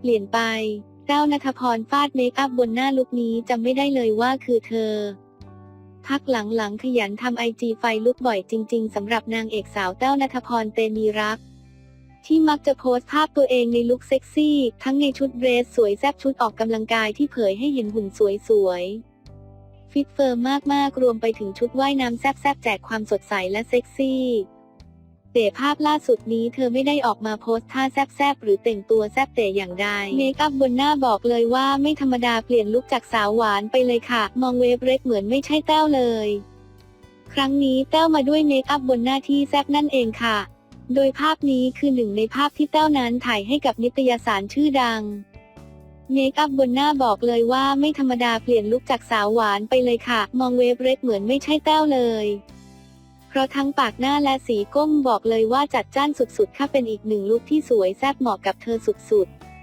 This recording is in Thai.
เปลี่ยนไปแต้วนัทพรฟาดเมคอัพบนหน้าลุคนี้จำไม่ได้เลยว่าคือเธอ พักหลังๆขยันทำไอจีไฟลุกบ่อยจริง ๆสำหรับนางเอกสาวแต้วนัทพรเตมีรัก ที่มักจะโพสต์ภาพตัวเองในลุคเซ็กซี่ ทั้งในชุดเดรสสวยแซ่บชุดออกกำลังกายที่เผยให้เห็นหุ่นสวยๆฟิตเฟิร์มมากๆรวมไปถึงชุดว่ายน้ำแซ่บๆแจกความสดใสและเซ็กซี่ แต่ภาพล่าสุดนี้เธอไม่ได้ออกมาโพสท่าแซบๆหรือแต่งตัวแซบแต่อย่างใดเมคอัพบนหน้าบอกเลยว่าไม่ธรรมดาเปลี่ยนลุคจากสาวหวานไปเลยค่ะ มองเวฟเรกเหมือนไม่ใช่แต้วเลย ครั้งนี้แต้วมาด้วยเมคอัพบนหน้าที่แซบนั่นเองค่ะ โดยภาพนี้คือหนึ่งในภาพที่แต้วนั้นถ่ายให้กับนิตยสารชื่อดังเมคอัพบนหน้าบอกเลยว่าไม่ธรรมดาเปลี่ยนลุคจากสาวหวานไปเลยค่ะ มองเวฟเรกเหมือนไม่ใช่แต้วเลย เพราะทั้งปากหน้าและสีก้มบอกเลยว่าจัดจ้านสุดๆ ค่ะเป็นอีกหนึ่งลุคที่สวยแซ่บเหมาะกับเธอสุดๆ